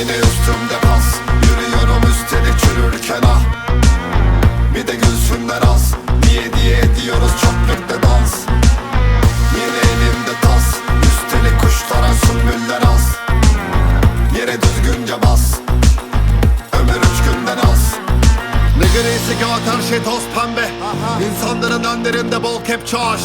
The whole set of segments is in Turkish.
Yine üstümde pas Yürüyorum üstelik çürürken ah. Bir de gülsünler az. Niye diye ediyoruz çöplükte dans. Yine elimde tas. Üstelik kuşlara sümbüller az. Yere düzgünce bas her şey toz pembe. İnsanların önlerinde bol kepçe aş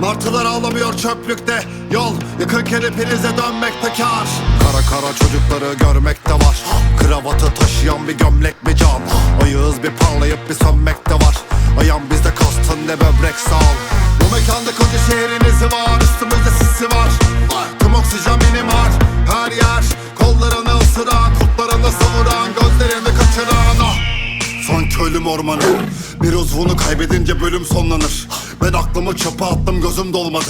Martılar ağlamıyor çöplükte. Yol yıkıkken hepinize dönmekte kar Kara kara çocukları görmekte var. Kravatı taşıyan bir gömlek mi can Ayağız bir parlayıp bir sönmekte var. Ayağım bizde kastın ne böbrek sağ ol. Bu mekanda koca şehrin izi var Üstümüzde sisi var ormanı Bir uzvunu kaybedince bölüm sonlanır. Ben aklımı çöpe attım gözüm dolmadı.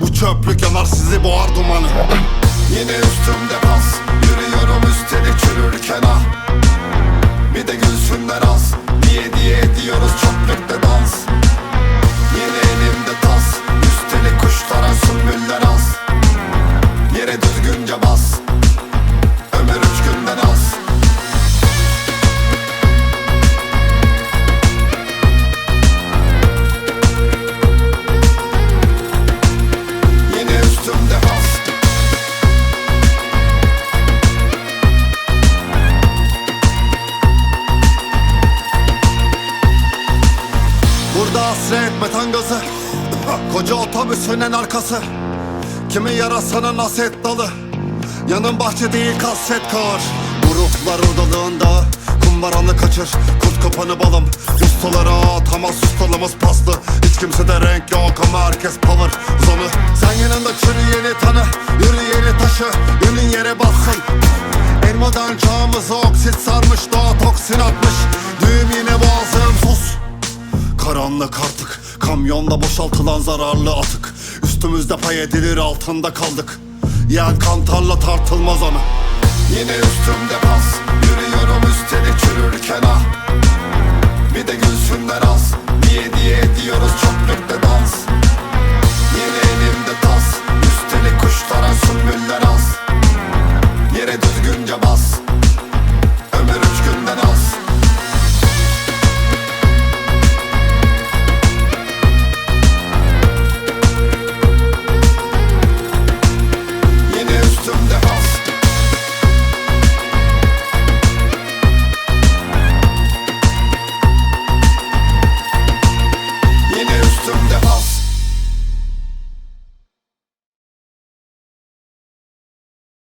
Bu çöplük yanar sizi boğar dumanı. Yine üstümde pas Yürüyorum üstelik çürürken ah Bir de gülsünler az Niye diye ediyoruz çöplükte hasret metan gazı Koca otobüsün en arkası. Kimi yarasana naset dalı? Yanın bahçe değil kasvet kağır Gruplar odalığında Kumbaranı kaçır. Kurt kapanı balım. Ustalara atamaz ustalımız paslı. Hiç kimsede renk yok ama herkes power. Zonu Sen yanında çürüyeni tanı. Yürüyeni taşı Ünün yere bassın En modern çağımızı oksit sarmış Doğa toksin atmış Karanlık artık Kamyonla boşaltılan zararlı atık. Üstümüzde pay edilir altında kaldık. Yen kantarla tartılmaz anı. Yine üstümde pas